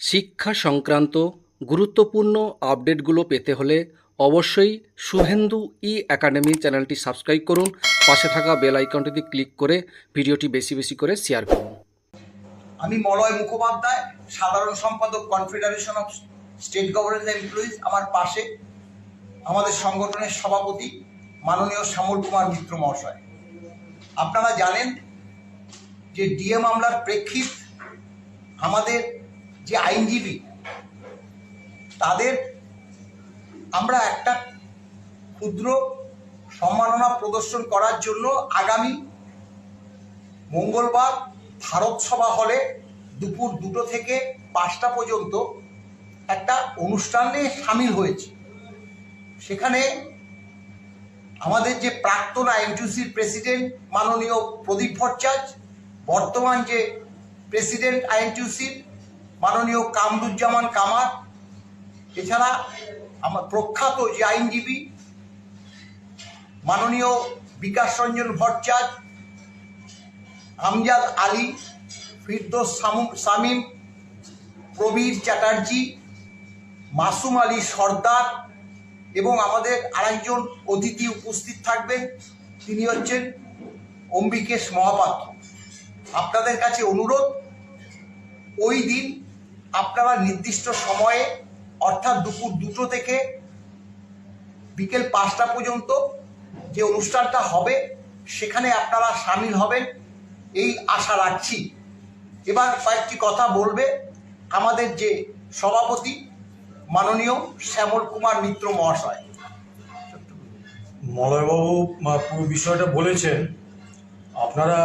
শিক্ষা সংক্রান্ত গুরুত্বপূর্ণ আপডেটগুলো পেতে হলে অবশ্যই শুভেন্দু ই একাডেমি চ্যানেলটি সাবস্ক্রাইব করুন। পাশে থাকা বেল আইকনটিতে ক্লিক করে ভিডিওটি বেশি বেশি করে শেয়ার করুন। আমি মলয় মুখোপাধ্যায়, সাধারণ সম্পাদক confederation of state government employees আমার পাশে আমাদের সংগঠনের সভাপতি মাননীয় শ্যামল কুমার মিত্র মহাশয়। আপনারা জানেন যে ডিএ মামলার প্রেক্ষিত আমাদের যে আইনজীবী, তাদের আমরা একটা ক্ষুদ্র সম্মাননা প্রদর্শন করার জন্য আগামী মঙ্গলবার ভারত সভা হলে দুপুর দুটো থেকে পাঁচটা পর্যন্ত একটা অনুষ্ঠানে সামিল হয়েছে। সেখানে আমাদের যে প্রাক্তন আইনটিউসির প্রেসিডেন্ট মাননীয় প্রদীপ ভট্টাচার্য, বর্তমান যে প্রেসিডেন্ট আইনটিউসির মাননীয় কামরুজ্জামান কামার এছাড়া আমার প্রখ্যাত যে আইনজীবী, মাননীয় বিকাশ রঞ্জন ভট্টাচার্য, আমজাদ আলী, ফিরদোস সামু- সামিম, প্রবীর চ্যাটার্জি, মাসুম আলী সর্দার এবং আমাদের আরেকজন অতিথি উপস্থিত থাকবেন, তিনি হচ্ছেন অম্বিকেশ মহাপাত্র। আপনাদের কাছে অনুরোধ, ওই দিন আপনারা নির্দিষ্ট সময়ে, অর্থাৎ দুপুর দুটো থেকে বিকেল পাঁচটা পর্যন্ত যে অনুষ্ঠানটা হবে, সেখানে আপনারা সামিল হবেন। এই আশা রাখছি। এবার কয়েকটি কথা বলবে আমাদের যে সভাপতি মাননীয় শ্যামল কুমার মিত্র মহাশয়। মলয়বাবু পুরো বিষয়টা বলেছেন। আপনারা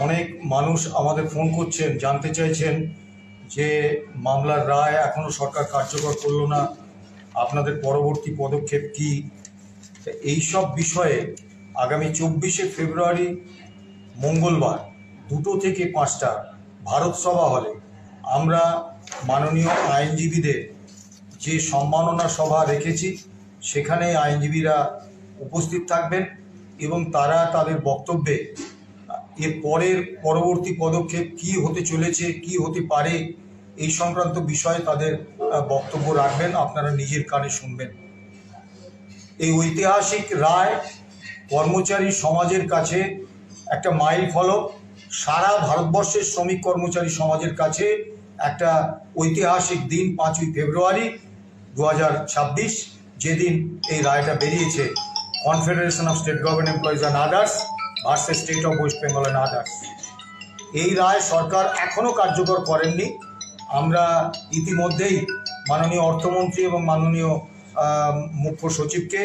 অনেক মানুষ আমাদের ফোন করছেন, জানতে চাইছেন। যে মামলার রায় এখনও সরকার কার্যকর করল না, আপনাদের পরবর্তী পদক্ষেপ কি? এই সব বিষয়ে আগামী চব্বিশে ফেব্রুয়ারি মঙ্গলবার দুটো থেকে পাঁচটা ভারত সভা হলে আমরা মাননীয় আইনজীবীদের যে সম্মাননা সভা রেখেছি সেখানে আইনজীবীরা উপস্থিত থাকবেন এবং তারা তাদের বক্তব্যে এর পরের পরবর্তী পদক্ষেপ কি হতে চলেছে, কি হতে পারে, এই সংক্রান্ত বিষয়ে তাদের বক্তব্য রাখবেন। আপনারা নিজের কানে শুনবেন। এই ঐতিহাসিক রায় কর্মচারী সমাজের কাছে একটা মাইল ফলক। সারা ভারতবর্ষের শ্রমিক কর্মচারী সমাজের কাছে একটা ঐতিহাসিক দিন, পাঁচই ফেব্রুয়ারি দু যেদিন এই রায়টা বেরিয়েছে confederation of state government employees and others versus state of West Bengal and others এই রায় সরকার এখনও কার্যকর করেননি। আমরা ইতিমধ্যেই মাননীয় অর্থমন্ত্রী এবং মাননীয় মুখ্য সচিবকে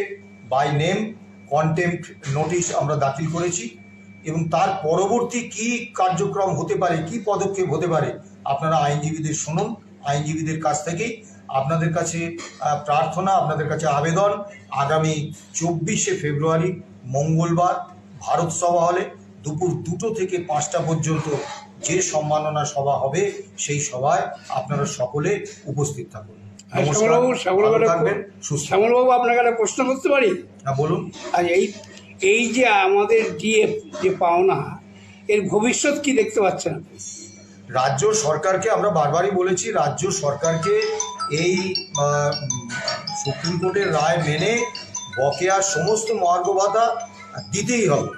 বাই নেম কন্টেম্প নোটিশ আমরা দাখিল করেছি এবং তার পরবর্তী কি কার্যক্রম হতে পারে, কি পদক্ষেপ হতে পারে, আপনারা আইনজীবীদের শুনুন। আইনজীবীদের কাছ থেকেই আপনাদের কাছে প্রার্থনা, আপনাদের কাছে আবেদন। আগামী চব্বিশে ফেব্রুয়ারি, মঙ্গলবার ভারত সভা হলে দুপুর দুটো থেকে পাঁচটা পর্যন্ত যে সম্মাননা সভা হবে সেই সভায় আপনারা সকলে উপস্থিত থাকুন। শ্যামলবাবু আপনাকে একটা প্রশ্ন করতে পারি? হ্যাঁ বলুন। আর এই এই যে আমাদের ডিএফ যে পাওনা এর ভবিষ্যৎ কি দেখতে পাচ্ছেন? রাজ্য সরকারকে আমরা বারবারই বলেছি রাজ্য সরকারকে এই সুপ্রিম কোর্টের রায় মেনে বকেয়া সমস্ত মহার্ঘ ভাতা দিতেই হবে।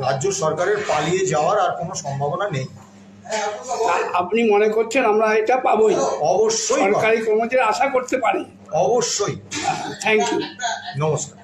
রাজ্য সরকারের পালিয়ে যাওয়ার আর কোনো সম্ভাবনা নেই। আপনি মনে করছেন আমরা এটা পাবোই? অবশ্যই। সরকারি কর্মচারী আশা করতে পারি। অবশ্যই। থ্যাংক ইউ নমস্কার।